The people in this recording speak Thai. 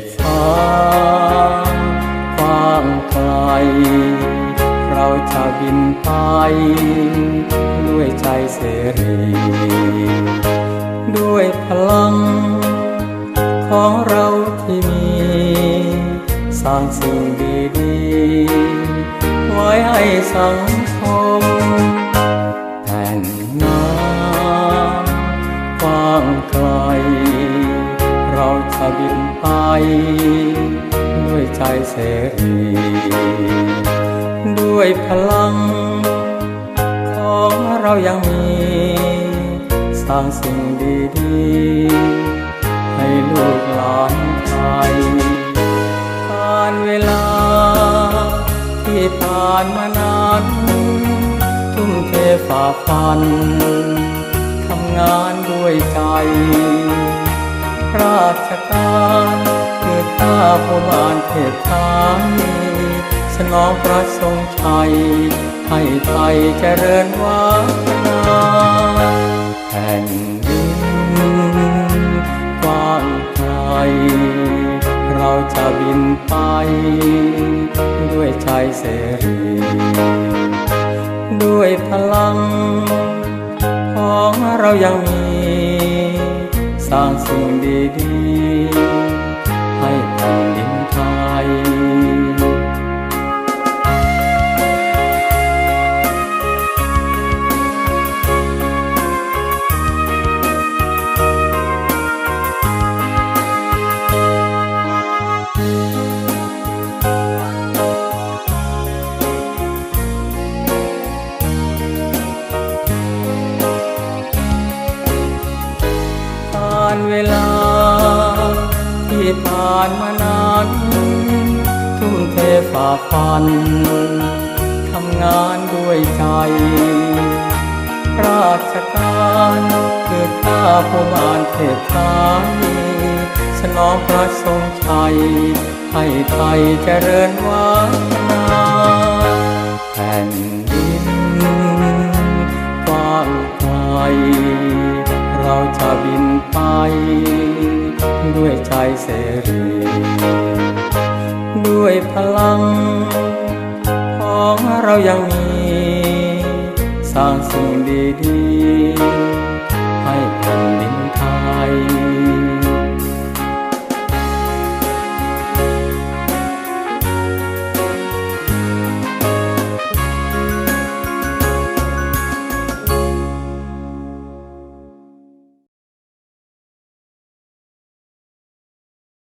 ตฟ้ากว้างไกล เราจะบินไป ด้วยใจเสรี ด้วยพลัง ของเราที่มี สร้างสิ่งดีๆ ไว้ให้สังคมแต่งงานกว้างไกล เราจะบิน ไปด้วยใจเสรี ด้วยพลัง ของเรายังมี สร้างสิ่งดีๆ ให้ลูกหลานไทยการเวลา ที่ผ่านมานานทุ่มเทฝ่าฟัน ทำงานด้วยใจ ราชการคือข้าผู้บานเทพไทยสนองพระทรงชัย ให้ไทยเจริญวัฒนาแผ่นดินกว้างไกลเราจะบินไป ด้วยใจเสรี ด้วยพลัง ของเรายังมี ร้างสิ่งดีๆ ให้แผ่นดินไทย ผ่านมานานทุ่มเทฝ่าฟัน ทำงานด้วยใจ ราชการคือข้าผู้บานเทพไทยสนองพระทรงชัย ให้ไทยเจริญวัฒนาแผ่นดินกว้างไกลเราจะบินไป ด้วยใจเสรี ด้วยพลัง ของเรายังมี สร้างสิ่งดี ๆ ให้แผ่นดิน